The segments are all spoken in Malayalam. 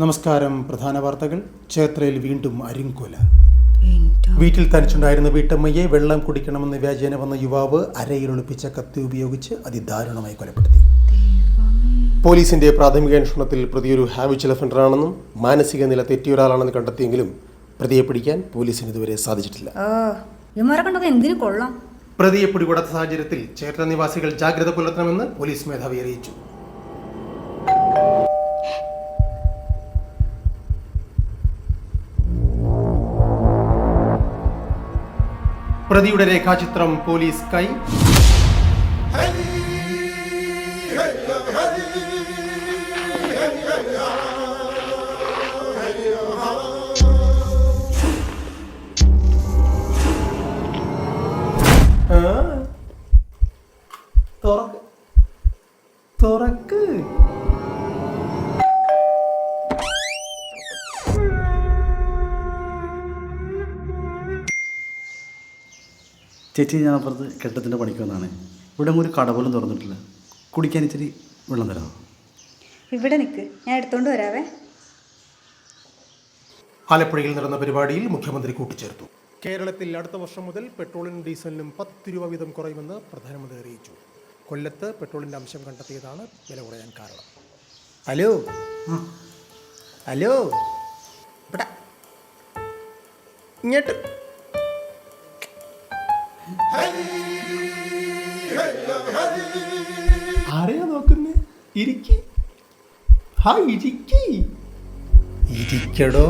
നമസ്കാരം പ്രധാന വാർത്തകൾ. ക്ഷേത്രയിൽ വീണ്ടും അരിങ്കൊല. വീട്ടിൽ തനിച്ചുണ്ടായിരുന്ന വീട്ടമ്മയെ വെള്ളം കുടിക്കണമെന്ന് വ്യാജേന വന്ന യുവാവ് അരയിൽ ഒളിപ്പിച്ച കത്തി ഉപയോഗിച്ച് അതിദാരുണമായി കൊലപ്പെടുത്തി. പോലീസിന്റെ പ്രാഥമിക അന്വേഷണത്തിൽ പ്രതിയൊരു ഹാവിച്ച് ലഫൻഡറാണെന്നും മാനസിക നില തെറ്റിയ ഒരാളാണെന്ന് കണ്ടെത്തിയെങ്കിലും പ്രതിയെ പിടിക്കാൻ പോലീസിന് ഇതുവരെ സാധിച്ചിട്ടില്ല. എന്തിനു കൊള്ളാം? പ്രതിയെ പിടികൂടാത്ത സാഹചര്യത്തിൽ ചേർത്ത നിവാസികൾ ജാഗ്രത പുലർത്തണമെന്ന് പോലീസ് മേധാവി അറിയിച്ചു. പ്രതിയുടെ രേഖാചിത്രം പോലീസ് കൈ. തുറക്ക്. തുറക്ക്. ചേച്ചി ഞാൻ അപ്പുറത്ത് കെട്ടത്തിന്റെ പണിക്ക് വന്നതാണ്. ഇവിടെ ഒരു കട പോലും തുറന്നിട്ടില്ല. കുടിക്കാൻ ഇച്ചിരി വെള്ളം തരാമോ? ഇവിടെ നിൽക്ക് ഞാൻ എടുത്തോണ്ട് വരാവേ. ആലപ്പുഴയിൽ നടന്ന പരിപാടിയിൽ മുഖ്യമന്ത്രി കൂട്ടിച്ചേർത്തു. കേരളത്തിൽ അടുത്ത വർഷം മുതൽ പെട്രോളിനും ഡീസലിനും പത്ത് രൂപ വീതം കുറയുമെന്ന് പ്രധാനമന്ത്രി അറിയിച്ചു. കൊല്ലത്ത് പെട്രോളിന്റെ അംശം കണ്ടെത്തിയതാണ് വില കുറയാൻ കാരണം. ഹലോ? ഹലോ? ഇവിടെ ഇങ്ങോട്ട്. ആരെയാ നോക്കുന്നേ? ഇരിക്കി. ഹാ ഇരിക്കി. ഇരിക്കടോ?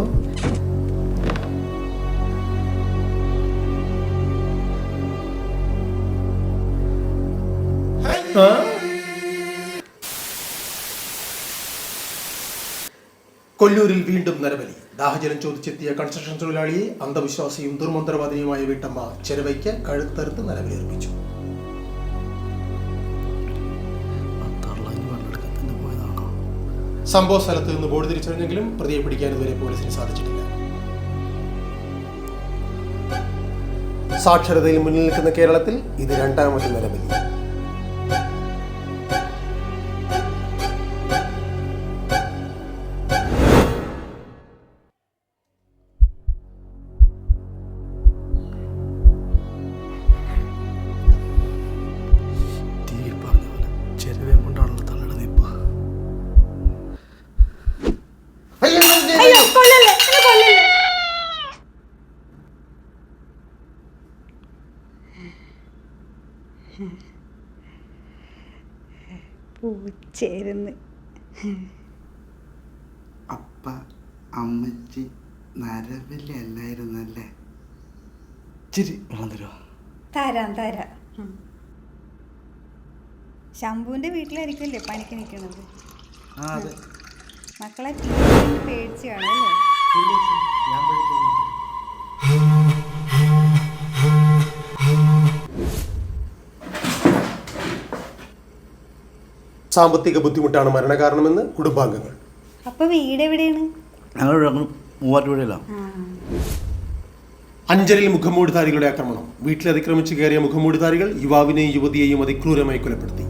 കൊല്ലൂരിൽ വീണ്ടും നരബലി. ദാഹജലം ചോദിച്ചെത്തിയ കൺസ്ട്രക്ഷൻ തൊഴിലാളിയെ അന്ധവിശ്വാസിയും ദുർമന്ത്രവാദിനിയുമായ വീട്ടമ്മ ചെരവയ്ക്ക് കഴുത്തറുത്ത് നിലവിലേർപ്പിച്ചു സംഭവ സ്ഥലത്ത് നിന്ന് ബോർഡ് തിരിച്ചറിഞ്ഞെങ്കിലും പ്രതിയെ പിടിക്കാൻ ഇതുവരെ പോലീസിന് സാധിച്ചിട്ടില്ല. സാക്ഷരതയിൽ മുന്നിൽ നിൽക്കുന്ന കേരളത്തിൽ ഇത് രണ്ടാമത്തെ നിലവിലി പൂച്ചേരുന്ന്. അപ്പ അമ്മച്ചി നരബലി അല്ലായിരുന്നല്ലേ? ഇച്ചിരി വെള്ളം തരുമോ തരാം തരാം. ശംഭുവിന്റെ വീട്ടിലായിരിക്കുമല്ലേ പണിക്ക് നിൽക്കുന്നത്? മക്കളെ ടി സാമ്പത്തിക ബുദ്ധിമുട്ടാണ് മരണകാരണമെന്ന് കുടുംബാംഗങ്ങൾ. അപ്പൊ വീട് എവിടെയാണ്? ഞങ്ങളുടെ അഞ്ചലിൽ മുഖംമൂടിധാരികളുടെ ആക്രമണം. വീട്ടിൽ അതിക്രമിച്ചു കയറിയ മുഖംമൂടിധാരികൾ യുവാവിനെയും യുവതിയെയും അതിക്രൂരമായി കൊലപ്പെടുത്തി.